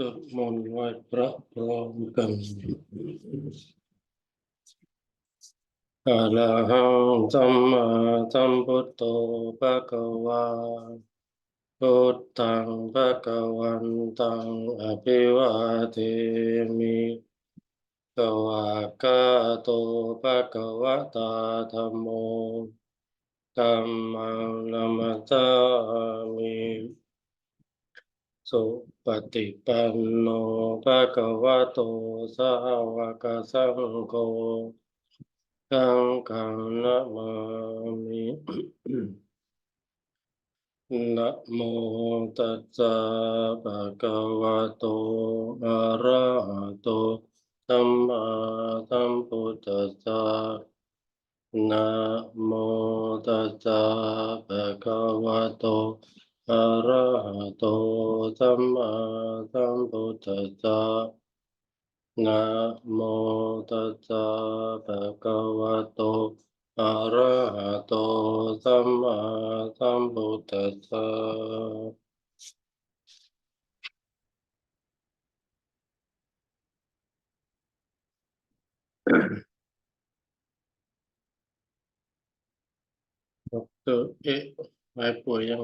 สวดมนต์ไหว้พระพร้อมกันอะระหังสัมมาสัมพุทโธภะคะวาพุทธังภะคะวันตังอภิวาเทมิสวากาโตภะคะวะตาธัมโมธัมมังนัมมัสสามิ สุปฏิปันโนภะคะวะโตสาวกสังโฆสังฆังนะมามินะโมตัสสะภะคะวะโตอะระโตสัมมาสัมพุทธัสสะนะโมตัสสะภะคะวะโต อะระหะโตสัมมาสัมพุทธัสสะนะโมตัสสะภะคะวะโต อะระหะโตสัมมาสัมพุทธัสสะ ดอกเตอรเอ๊ะหายป่วยยัง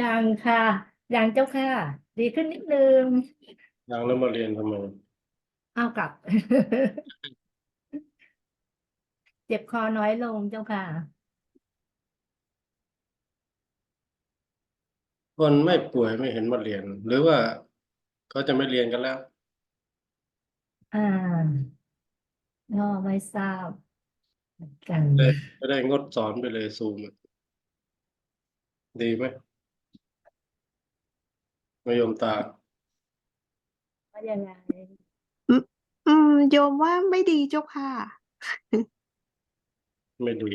ยังค่ะ ยังเจ้าค่ะ ดีขึ้นนิดนึงยังแล้วมาเรียนทำไมเอากลับ เจ็บคอน้อยลงเจ้าค่ะ คนไม่ป่วยไม่เห็นมาเรียน หรือว่าเขาจะไม่เรียนกันแล้ว อ่าก็ไม่ทราบเหมือนกัน เลยจะได้งดสอนไปเลยซูมดีไหม มายมตา ว่ายังไง อืมโยมว่าไม่ดีเจ้าค่ะ ไม่ดี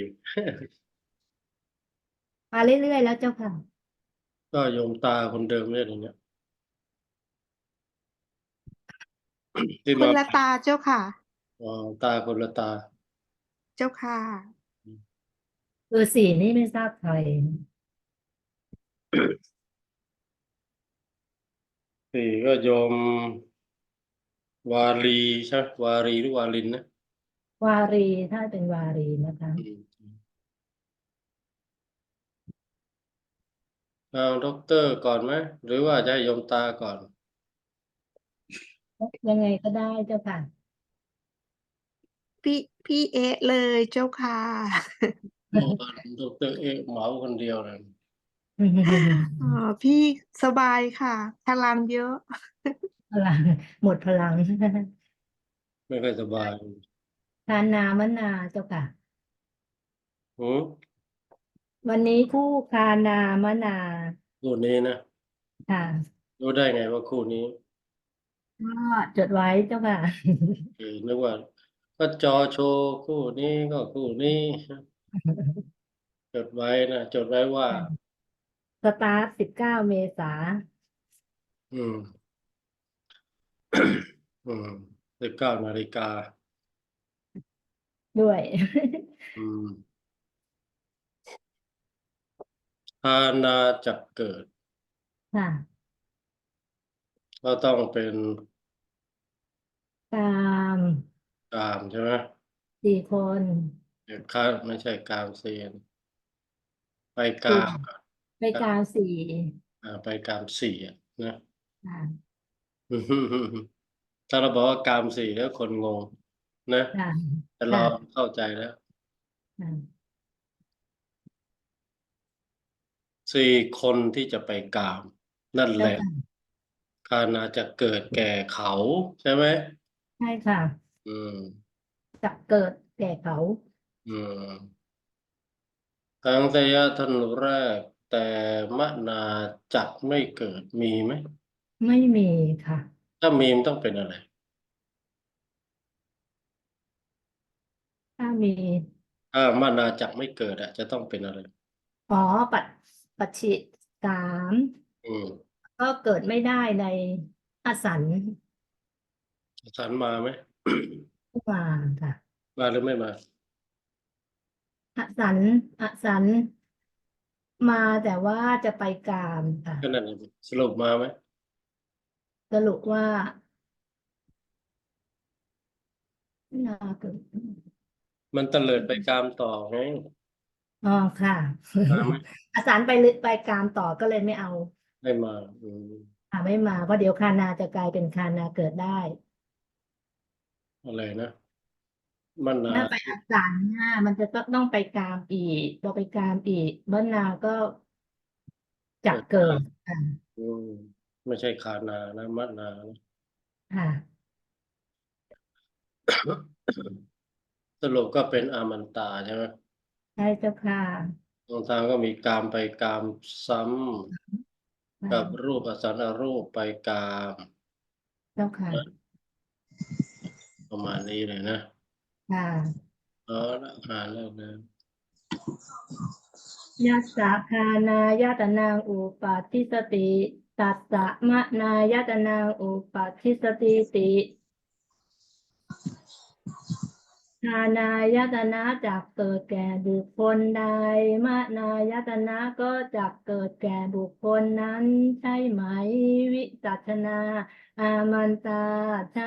มาเรื่อยๆแล้วเจ้าค่ะ ก็โยมตาคนเดิมเนี่ยอย่างเงี้ยที่คนมาละตาเจ้าค่ะ อ๋อตาคนละตา เจ้าค่ะ คือสี่นี่ไม่ทราบใคร สี่ก็โยมวารีใช่ไหมวารีหรือวาลินนะวารีถ้าเป็นวารีนะคะอืมเอาด็อกเตอร์ก่อนไหมหรือว่าจะให้โยมตาก่อน ยังไงก็ได้เจ้าค่ะ พี่พี่เอะเลยเจ้าค่ะโอ้ด็อกเตอร์เอะเหมาคนเดียวเลย อ๋อพี่สบายค่ะ พลังเยอะ พลัง หมดพลัง ไม่ค่อยสบายทานน้ำมะนาวเจ้าค่ะ หืมวันนี้คู่คานามะนาคู่นี้นะค่ะรู้ได้ไงว่าคู่นี้ก็จดไว้เจ้าค่ะ เออนึกว่า ก็จอโชว์คู่นี้ก็คู่นี้จดไว้นะจดไว้ว่า สตาร์ทสิบเก้าเมษาอืม อืมสิบเก้านาฬิกา ด้วย อืมอาณาจักรเกิด ค่ะก็ต้องเป็นตามกามใช่ไหมสี่คนเดี๋ยวข้าไม่ใช่กามเซียนไปกามก่อน ไปกามสี่อ่าไปกามสี่อะนะค่ะถ้าเราบอกว่ากามสี่แล้วคนงงนะค่ะ แต่เราค่ะเข้าใจแล้วค่ะสี่คนที่จะไปกาม นั่นแหเจ้าละค่ะคานาจะเกิดแก่เขาใช่ไหมใช่ค่ะ อืม จะเกิดแก่เขา อืมครั้งสยะธนูแรก แต่มะนาจักไม่เกิดมีไหม ไม่มีค่ะ ถ้ามีมันต้องเป็นอะไร ถ้ามี ถ้ามะนาจักไม่เกิดอะจะต้องเป็นอะไร อ๋อ ปัจปัจฉิสามอืมก็เกิดไม่ได้ในอสันสันมาไหม มาค่ะ มาหรือไม่มา อสันอสัน มาแต่ว่าจะไปกามค่ะก็นั่นน่ะสรุปมาไหมสรุปว่านาเกิดมันเตลิดไปกามต่อไงอ๋อค่ะตามไหมอาจารย์ไปลึกไปกามต่อก็เลยไม่เอาไม่มาอืมอ่าไม่มาเพราะเดี๋ยวคานาจะกลายเป็นคานาเกิดได้อะไรนะ มันนาถ้าไปอาจารย์หน้ามันจะต้องไปกามอีกพอไปกามอีกบ้านนาก็จะเกิดอ่าอืมไม่ใช่คานานะมันานะค่ะ สรุปก็เป็นอามันตาใช่ไหมใช่เจ้าค่ะบางทางก็มีกามไปกามซ้ำกับรูปอสันอรูปไปกาม เจ้าค่ะ ประมาณนี้เลยนะ ค่ะเอาละอ่านแล้วนะยัสสะคานายตนางอุปาทิสติตัสสะมะนายตนางอุปาทิสติติ คานายตนะจักเกิดแก่บุคคลใดมะนายตนะก็จักเกิดแก่บุคคลนั้นใช่ไหม วิจัชนา อามันตาใช่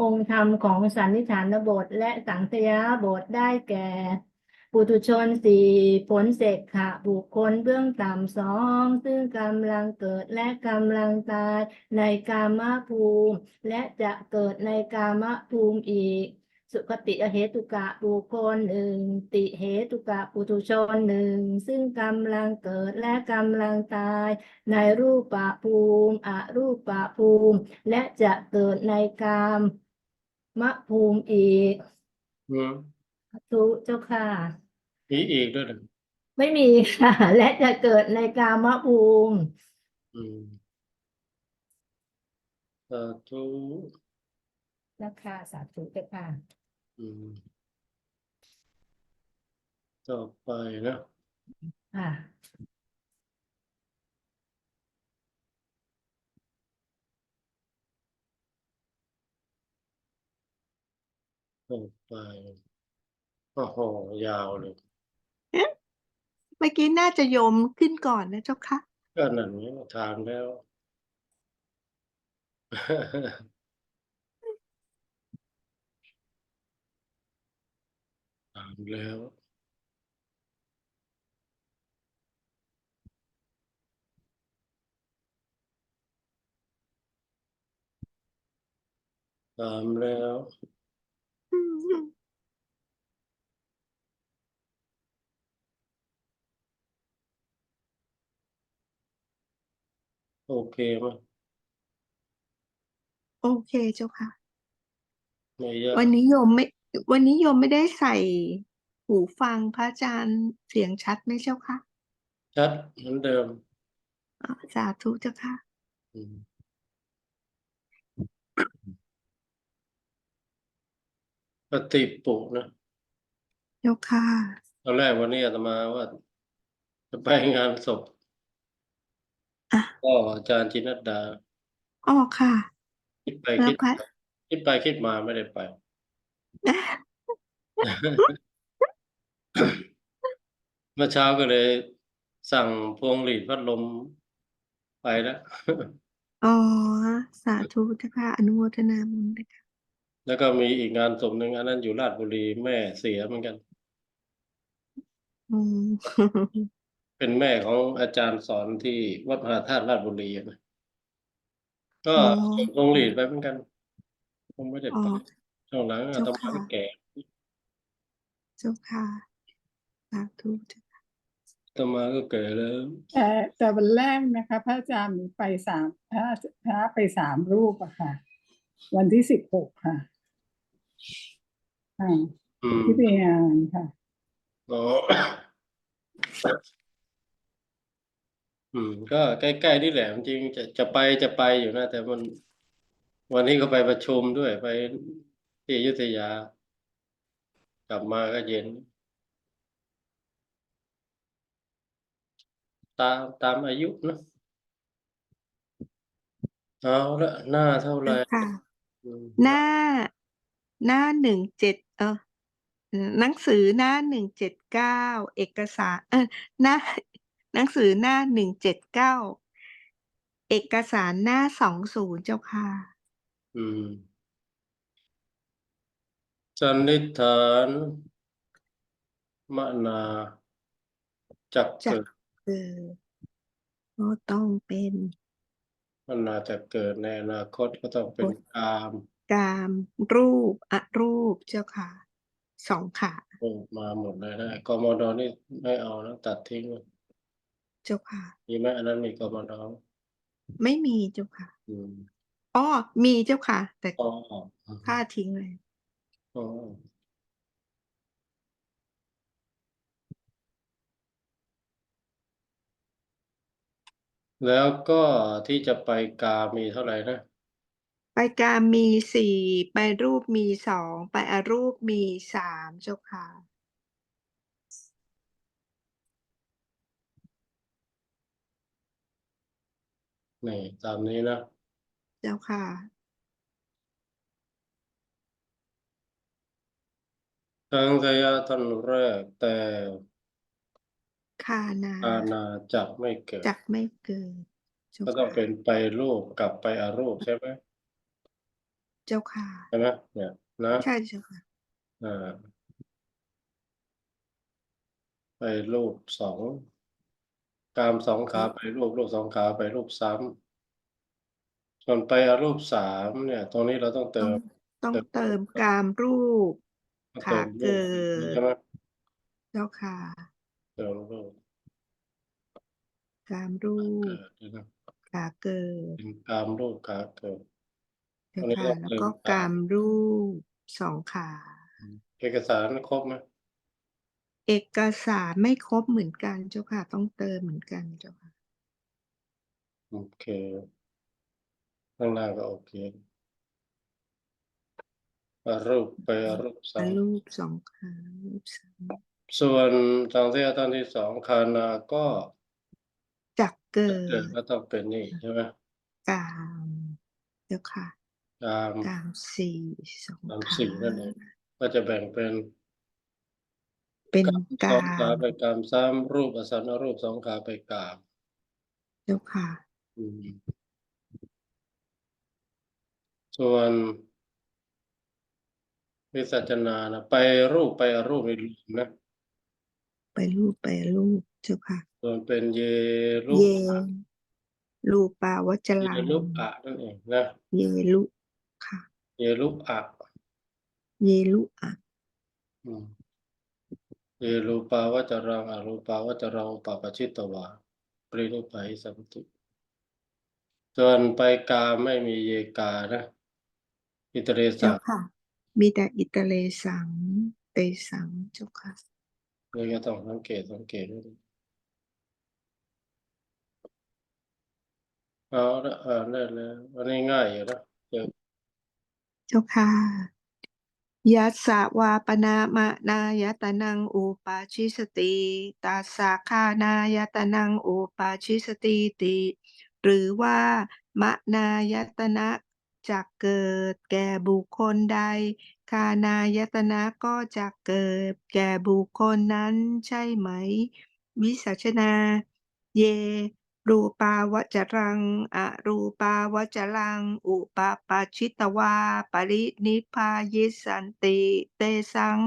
องค์ธรรมของสันนิฐานบทและสังคยาบทได้แก่ปุถุชนสี่ผลเสกขะบุคคลเบื้องต่ำสองซึ่งกำลังเกิดและกำลังตายในกามภูมิ และจะเกิดในกามภูมิอีก สุคติอเหตุกะบุคคลหนึ่ง ติเหตุกะปุถุชนหนึ่ง ซึ่งกำลังเกิดและกำลังตาย ในรูปภูมิอรูปภูมิ และจะเกิดในกามมภูมิอีกอืมสาธุเจ้าค่ะมีอีกด้วยเหรอไม่มีค่ะ และจะเกิดในกามภูมิอืมสาธุนะคะสาธุเจ้าค่ะอืม ต่อไปนะค่ะ ต่อไปโอ้โหยาวเลยเมื่อกี้น่าจะโยมขึ้นก่อนนะเจ้าค่ะก็นั่นไงถามแล้วามแล้วถามแล้ว โอเคไหมโอเคเจ้าค่ะไม่ยากวันนี้โยมไม่ วันนี้โยมไม่ได้ใส่หูฟังพระอาจารย์เสียงชัดไหมเจ้าค่ะชัดเหมือนเดิมอ่าสาธุเจ้าค่ะ อืมปฏิปุนะเจ้าค่ะ ตอนแรกวันนี้อาตมาว่า จะไปงานศพอะ ก็อาจารย์จินัดดา อ๋อค่ะ คิดไปแล้วคิดพระมาคิดไปคิดมาไม่ได้ไป เมื่อเช้าก็เลย สั่งพวงหลีดพัดลมไปแล้ว อ๋อ สาธุเจ้าค่ะ อนุโมทนาบุญด้วยค่ะแล้วก็มีอีกงานศพหนึ่งอันนั้นอยู่ราชบุรีแม่เสียเหมือนกัน อืม เป็นแม่ของอาจารย์สอนที่วัดมหาธาตุราชบุรีอะนะก็อ๋อ ส่งพวงหลีดไปเหมือนกันคงไม่ได้อ๋อ ไป ช่วงหลังอาเจ้าตมาค่ะก็แก่เจ้าค่ะสาธุเจ้าค่ะอาตมาก็แก่แล้ว แต่แต่วันแรกนะคะ พระอาจารย์มีไปสามพระพระไปสามรูปอะค่ะ วันที่สิบหกค่ะอ่าอืม ที่ไปงานค่ะ อ๋อ อืม ก็ใกล้ๆนี่แหละจริงๆจะจะไปจะไปอยู่นะแต่มัน วันนี้ก็ไปประชุมด้วยไป ที่อยุธยา กลับมาก็เย็น ตามตามอายุเนอะเอาละหน้าเท่าไหร่เจ้าค่ะอืมหน้า หน้าหนึ่งเจ็ดเออเอ่อหนังสือหน้าหนึ่งเจ็ดเก้าเอกสาร เออหน้า หนังสือหน้าหนึ่งเจ็ดเก้าเอกสารหน้าสองศูนย์เจ้าค่ะ อืม สันนิษฐานมนาจักจัเกิกดเกิดก็ต้องเป็นมนาจะเกิดในอนาคตก็ต้องเป็นกามกามรูปอรูปเจ้าค่ะสองขาโอ้มาหมดเลยนะกมดนี่ไม่เอานะตัดทิ้งเลยเจ้าค่ะ มีไหมอันนั้นมีกมดไม่มีเจ้าค่ะอืมอ๋อมีเจ้าค่ะ แต่อ๋อ ค่าทิ้งเลย อ๋อแล้วก็ที่จะไปกามีเท่าไหร่นะ ไปกามมีสี่ไปรูปมีสองไปอรูปมีสามเจ้าค่ะ นี่ ตามนี้นะ เจ้าค่ะ ทั้งสยะท่านแรกแต่คานาอาณาจักไม่เกิดจักไม่เกิดเจ้าก็ต้องค่ะเป็นไปรูปกับไปอารูปใช่ไหมเจ้าค่ะ ใช่ไหมเนี่ยนะใช่เจ้าค่ะ อ่าไปรูปสองกามสองขาไปรูปรูปสองขาไปรูปซ้ำส่วนไปอารูปสามเนี่ย ตรงนี้เราต้องเติต้องมต้องเติมเติมกามรูป เติมรูปขาเกิด ใช่ไหมเจ้าค่ะเติมรูปกามรูเกิปดด้วยนะขาเกิดเป็นกามรูปขาเกิด เจ้าอันนี้ค่ะต้องแล้วเติมก็กามกามรูปสองขา เอกสารครบไหมเอกสารไม่ครบเหมือนกันเจ้าค่ะ ต้องเติมเหมือนกันเจ้าค่ะ โอเค ข้างล่างก็โอเคอา รูปไปอารูปสามรูปสองขารูปสามส่วนทางที่ท่านที่สองคานาก็จักเกิเกิดดก็ต้องเป็นนี่ใช่ไหมกามเจ้าค่ะกามกามสี่สองกามขาสี่นั่นเองก็จะแบ่งเป็นเป็นสกาองขามไปกามสามรูปอสันรูปสองขาไปกามเจ้าค่ะอืมส่วน วิสัชนานะไปรูปไปอรูปในรูปนะไปรูปไปรูปเจ้าค่ะ ส่วนเป็นเยรูเยปอะรูปาวัจเยรังรูปอะนั่นเองนะเยลุค่ะ เยรูปอะเยลุอะอืมเยรูปาวจรังอรูปาวจรังอุปปชิตตวาปรินิพพาหิสัมติส่วนไปกาไม่มีเยกานะอิตเรสัเจ้างค่ะ มีแต่อิตาเลสัง เตสังเจ้าค่ะนี่ก็ต้องสังเกตสังเกตด้วยเอาละอ่านได้แล้วอันนี้ง่ายอยู่นะเจอเจ้าค่ะยัสสะวาปนามะนายตนังอุปาชิสติตาสาคานายตนังอุปาชิสติติ หรือว่ามะนายตนะ จะเกิดแก่บุคคลใด คานายตนะก็จะเกิดแก่บุคคลนั้นใช่ไหม วิสัชนา เย รูปาวจรัง อรูปาวจรัง อุปาปาชิตวา ปรินิพพายิสันติ เตสัง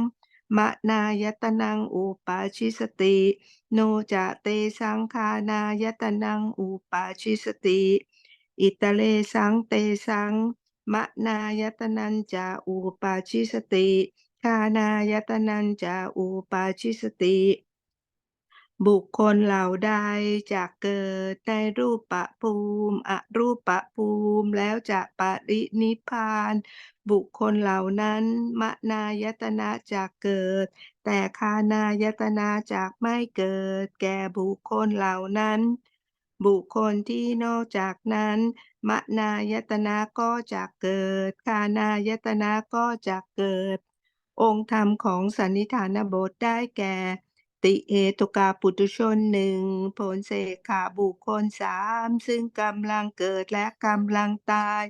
มะนายตนังอุปาชิสติ โนจะเตสังคานายตนังอุปาชิสติ อิตาเลสังเตสังมะนายตนันจะอุปาชิสติคานายตนันจะอุปาชิสติ บุคคลเหล่าใดจะเกิดในรูปภูมิอรูปภูมิแล้วจะปรินิพพาน บุคคลเหล่านั้นมนายตนะจะเกิด แต่คานายตนะจะไม่เกิด แก่บุคคลเหล่านั้น บุคคลที่นอกจากนั้น มนายตนะก็จะเกิด คานายตนะก็จะเกิด องค์ธรรมของสันนิฐานบทได้แก่ ติเหตุกาปุตุชนหนึ่งผลเสกขาบุคคลสามซึ่งกำลังเกิดและกำลังตาย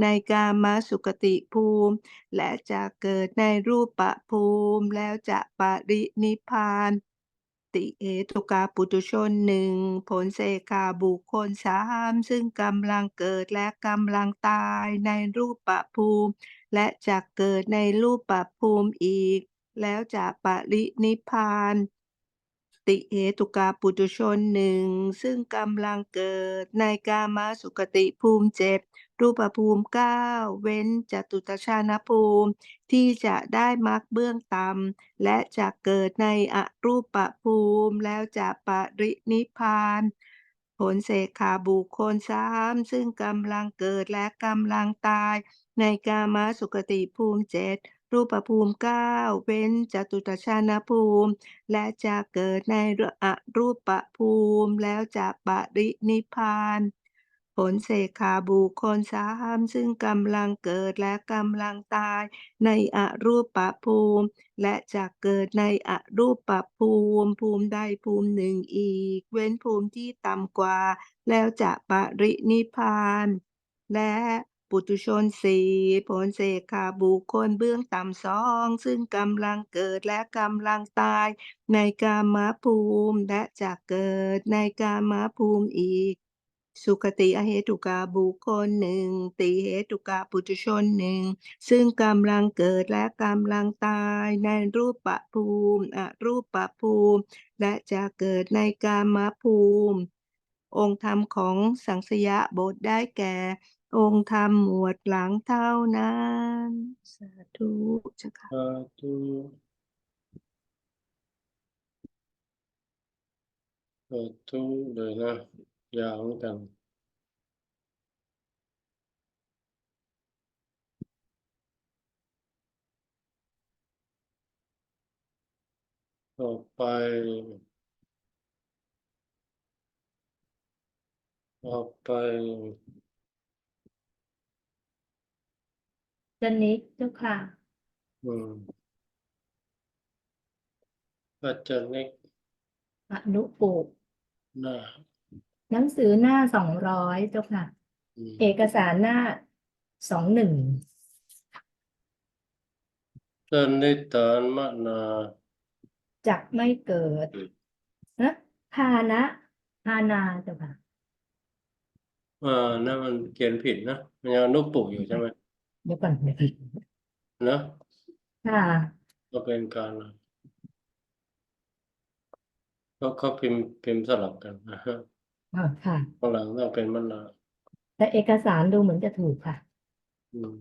ในกามาสุกติภูมิ และจะเกิดในรูปภูมิ แล้วจะปรินิพาน ติเหตุกาปุตุชนหนึ่งผลเสกาบุคคลสามซึ่งกำลังเกิดและกำลังตายในรูปปภูมิ และจะเกิดในรูปปภูมิอีก แล้วจะปรินิพานติเหตุกาปุตุชนหนึ่งซึ่งกำลังเกิดในกามาสุกติภูมิเจ็ด รูปภูมิเก้าเว้นจตุตชานภูมิ ที่จะได้มรรคเบื้องต่ำและจะเกิดในอรูปภูมิ แล้วจะปรินิพพานผลเสกขาบุคคลสามซึ่งกำลังเกิดและกำลังตาย ในกามาสุกติภูมิเจ็ดรูปภูมิเก้าเว้นจตุตชานภูมิ และจะเกิดในอรูปภูมิ แล้วจะปรินิพพาน ผลเสกขาบุคคลสามซึ่งกำลังเกิดและกำลังตายในอรูปภูมิ และจะเกิดในอรูปภูมิภูมิใดภูมิหนึ่งอีก เว้นภูมิที่ต่ำกว่า แล้วจะปรินิพพานและปุตุชนสี่ผลเสกขาบุคคลเบื้องต่ำสอง ซึ่งกำลังเกิดและกำลังตาย ในกามภูมิและจะเกิดในกามภูมิอีก สุคติอเหตุกาบุคคลหนึ่งติเหตุกาปุถุชนหนึ่งซึ่งกำลังเกิดและกำลังตายในรูปปภูมิอรูปปภูมิ และจะเกิดในกามภูมิ องค์ธรรมของสังสยบทได้แก่ องค์ธรรมหมวดหลังเท่านั้น สาธุเจ้าค่ะสาธุสาธุเลยนะ ยาวเหมือนกันต่อไปต่อไปจนิกเจ้าค่ะ อืมปัจจนิกอนุปุกหน้า หนังสือหน้าสองร้อยเจ้าค่ะอืมเอกสารหน้าสองหนึ่งสนิตานมนา จักไม่เกิดนะพานะพานาเจ้าค่ะอ่านั่นมันเขียนผิดนะ มันยังอนุปุอยู่ใช่ไหมเดี๋ยวก่อนเดี๋ยวก่อนนะค่ะก็เป็นการก็เขาพิมพ์พิมพ์สลับกันนะฮะ อ่าค่ะ ข้างหลังต้องเป็นมนาแต่เอกสารดูเหมือนจะถูกค่ะ อืม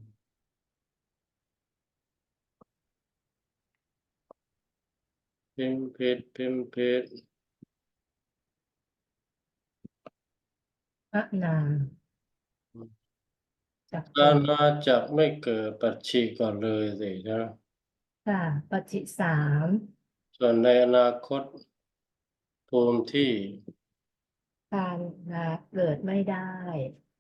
พิมพ์ผิดพิมพ์ผิดพระนามจักการรมาจากไม่เกิดปัจฉิก่อนเลยสินะค่ะปัจจิสามส่วนในอนาคตภูมิที่ การนาเกิดไม่ได้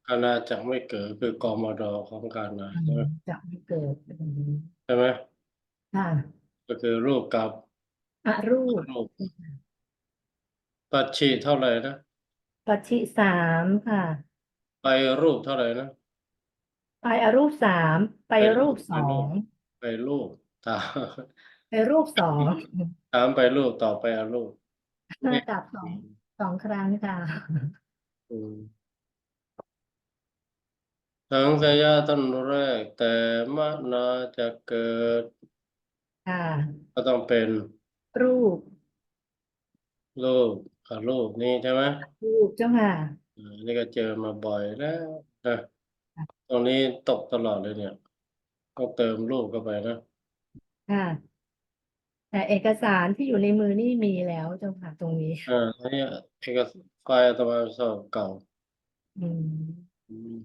การนาจากไม่เกิดคือกมดของการนาอืใช่ไหมมจะไม่เกิดอืมใช่ไหมค่ะก็คือรูปกับอรูปรูปปัจฉิเท่าไหร่นะปัจจิสามค่ะ ไปรูปเท่าไหร่นะ ไปอรูปสามไปไปรูรูปปไปสอรูปงไปรูปตามไปรูปสองถามไปรูปต่อไปอารูประดับสอง สองครั้งค่ะอืมสังสยาต้นแรก แต่มนาจะเกิดค่ะ ก็ต้องเป็นรูป รูปกับรูปนี้ใช่ไหมรูปเจ้าค่ะ อ่านี่ก็เจอมาบ่อยแล้วนะตรงนี้ตกตลอดเลยเนี่ยต้องเติมรูปเข้าไปนะ ค่ะ แต่เอกสารที่อยู่ในมือนี่มีแล้วเจ้าค่ะตรงนี้ อ่าอันนี้เอกสารไฟล์อาตมาสอบเก่าอืมอืม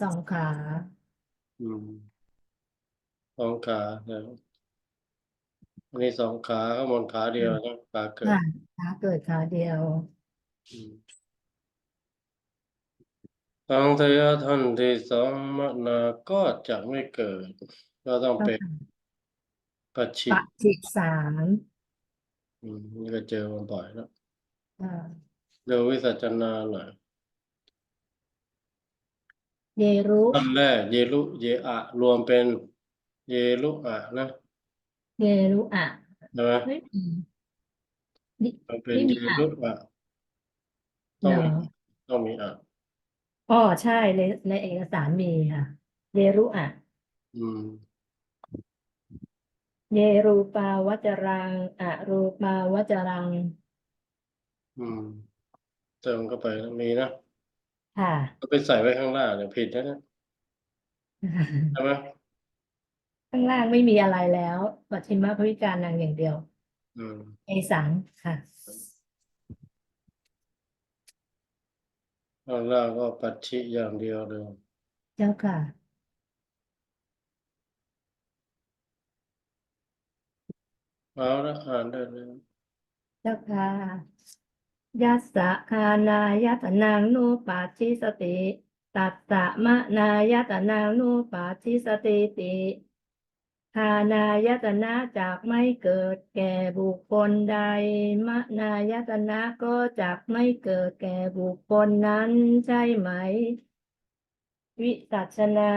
สองขา อืมสองขาแล้วอันนี้สองขาข้างบนขาเดียวนะขาเกิดค่ะ ขาเกิดขาเดียว อืมสังทยาท่านที่สองมนาก็จะไม่เกิด ก็ต้องเจ้าเป็นค่ะ ปัจฉิปฏิสามอืมนี่ก็เจอมาบ่อยแล้วอ่าดูวิสัชนาหน่อยเยรุอันแรกเยลุเยอะ รวมเป็น เยลุอะนะเยรุอะใช่ไหมเฮ้ยอืมนี่มันเป็นไม่มีเยอะรุอะต้เหองรอมีต้องมีอะอ๋อใช่ในในเอกสารมีค่ะเยรุอะอืม เยรูปาวจรังอะรูปาวจรัง อืม เติมเข้าไปแล้วมีนะค่ะก็ไปใส่ไว้ข้างล่างเนี่ยผิดนะเนี่ยใช่ไหมข้างล่างไม่มีอะไรแล้วปัจฉิมภวิการนางอย่างเดียวอืม เอสังค่ะ ข้างล่างก็ปัจฉิอย่างเดียวเลย เจ้าค่ะ เอาละอ่านได้เลยเจ้าค่ะยัสสะคานายตนังนุปัสสิสติ ตัสสะมะนายตนังนุปัสสิสติติคานายตนะจากไม่เกิดแก่บุคคลใด มะนายตนะก็จากไม่เกิดแก่บุคคลนั้นใช่ไหม วิสัชนา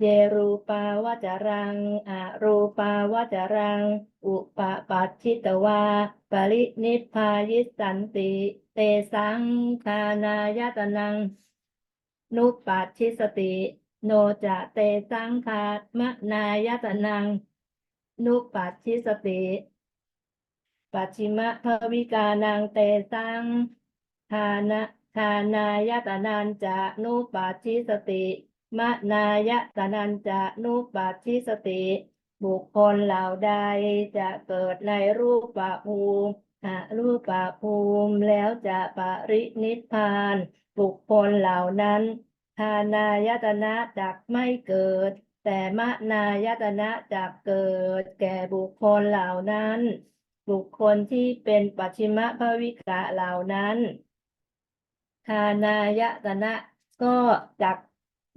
เยรูปาวจรังอรูปาวจรัง อุปปัชชิตวา ปรินิพพายิสันติ เตสังคานายตนัง นุปัชชิสติ โนจะเตสังคามนายตนัง นุปัชชิสติ ปัจฉิมภวิกานังเตสังทานะทานายตนันจะนุปัชชิสติ มะนายตนันจะนุปัชชิสติ บุคคลเหล่าใดจะเกิดในรูปภูมิอรูปภูมิแล้วจะปรินิพพาน บุคคลเหล่านั้นทานายตนะจักไม่เกิด แต่มะนายตนะจักเกิด แก่บุคคลเหล่านั้น บุคคลที่เป็นปัจฉิมภวิกะเหล่านั้นทานายตนะก็จัก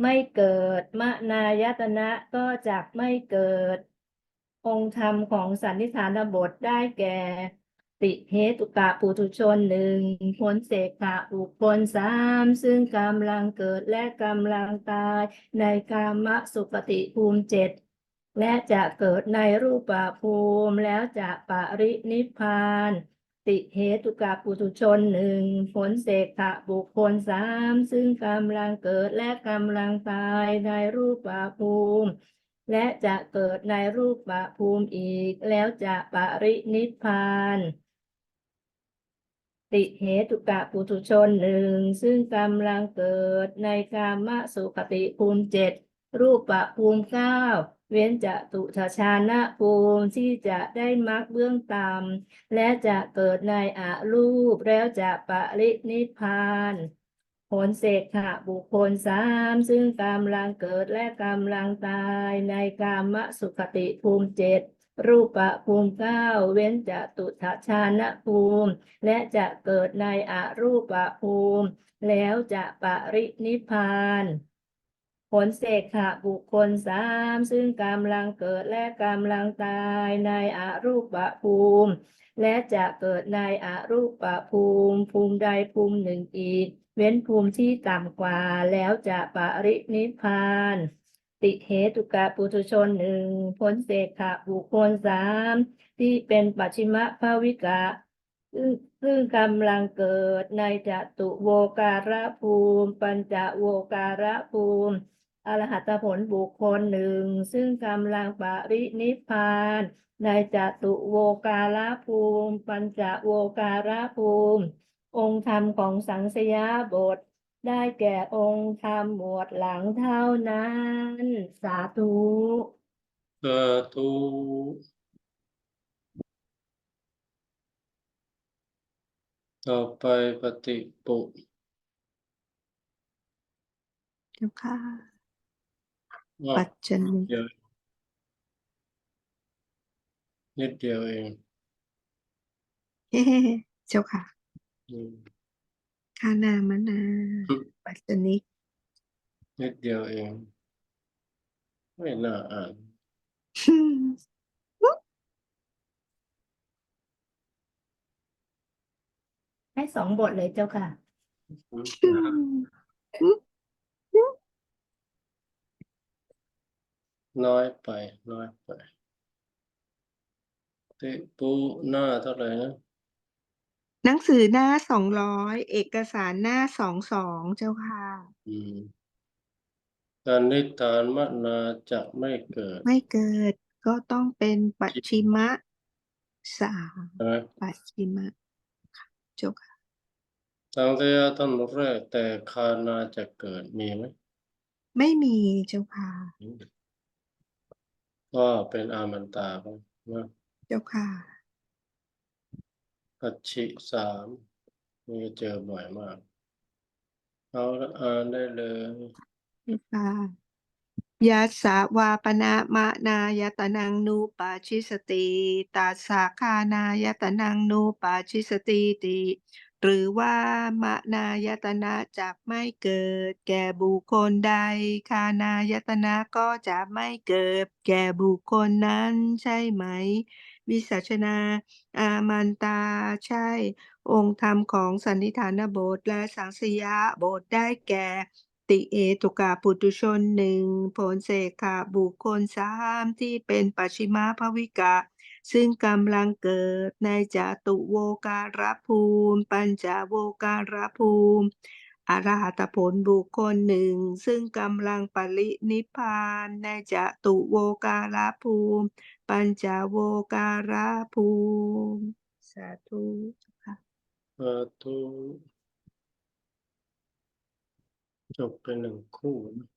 ไม่เกิดมะนายตนะก็จักไม่เกิด องค์ธรรมของสันนิฐานบทได้แก่ ติเหตุกะปุถุชนหนึ่งผลเสกะบุคคลสามซึ่งกำลังเกิดและกำลังตายในกามสุปฏิภูมิเจ็ดและจะเกิดในรูปภูมิแล้วจะปรินิพพาน ติเหตุกะปุถุชนหนึ่งผลเสกขะบุคคลสามซึ่งกำลังเกิดและกำลังตายในรูปปภูมิ และจะเกิดในรูปปภูมิอีก แล้วจะปรินิพพานติเหตุกะปุถุชนหนึ่งซึ่งกำลังเกิดในกามสุขติภูมิเจ็ดรูปภูมิเก้า เว้นจากตุทชานะภูมิที่จะได้มรรคเบื้องต่ำและจะเกิดในอารูปแล้วจะปรินิพพานผลเสกขะบุคคลสามซึ่งกำลังเกิดและกำลังตายในกามสุขติภูมิเจ็ดรูปภูมิเก้าเว้นจากตุทชานะภูมิ และจะเกิดในอรูปภูมิ แล้วจะปรินิพพาน ผลเสกขะบุคคลสามซึ่งกำลังเกิดและกำลังตายในอรูปภูมิ และจะเกิดในอรูปภูมิ ภูมิใดภูมิหนึ่งอีก เว้นภูมิที่ต่ำกว่าแล้วจะปรินิพพานติเหตุกะปุถุชนหนึ่งผลเสกขะบุคคลสามที่เป็นปัจฉิมภวิกะซึ่งซึ่งกำลังเกิดในจตุโวการะภูมิ ปัญจโวการะภูมิ อรหัตผลบุคคลหนึ่ง ซึ่งกำลังปรินิพพาน ในจตุโวการะภูมิ ปัญจโวการะภูมิ องค์ธรรมของสังสยาบท ได้แก่องค์ธรรมหมวดหลังเท่านั้น สาธุสาธุต่อไปปฏิปุเจ้าค่ะ อ้อปัจจนิเดียวนิดเดียวเองเฮ้เจ้าค่ะอืมคานามนาอืมปัจจนิกนิดเดียวเอง ไม่น่าอ่านให้สองบทเลยเจ้าค่ะ น้อยไป น้อยไปติปุหน้าเท่าไหร่นะหนังสือหน้าสองร้อยเอกสารหน้าสองสองเจ้าค่ะ อืมการนิทานมนาจะไม่เกิดไม่เกิดก็ต้องเป็นปัจฉิมะสามใช่ไหมปัจฉิมะค่ะเจ้าค่ะตั้งแต่ท่านแรกแต่คานาจะเกิดมีไหมไม่มีเจ้าค่ะ ก็เป็นอามันตาครับนะเจ้าค่ะปัจฉิสามนี่เจอบ่อยมาก เอาละอ่านได้เลยค่ะยัสสะวาปนะมะนายตนังนูปาชิสติตาสาคานายตนังนูปาชิสติติ หรือว่ามนายตนะจะไม่เกิด แก่บุคคลใด คานายตนะก็จะไม่เกิด แก่บุคคลนั้นใช่ไหม วิสัชนา อามันตาใช่ องค์ธรรมของสันนิฐานบทและสังสยาบทได้แก่ติเอตุกาปุตุชนหนึ่งผลเสกขาบุคคลสามที่เป็นปัจฉิมาภวิกะ ซึ่งกำลังเกิดในจตุโวการภูมิ ปัญจโวการภูมิอรหัตผลบุคคลหนึ่ง ซึ่งกำลังปรินิพพานในจตุโวการภูมิ ปัญจโวการภูมิสาธุค่ะสาธุจบเป็นหนึ่งคู่นะ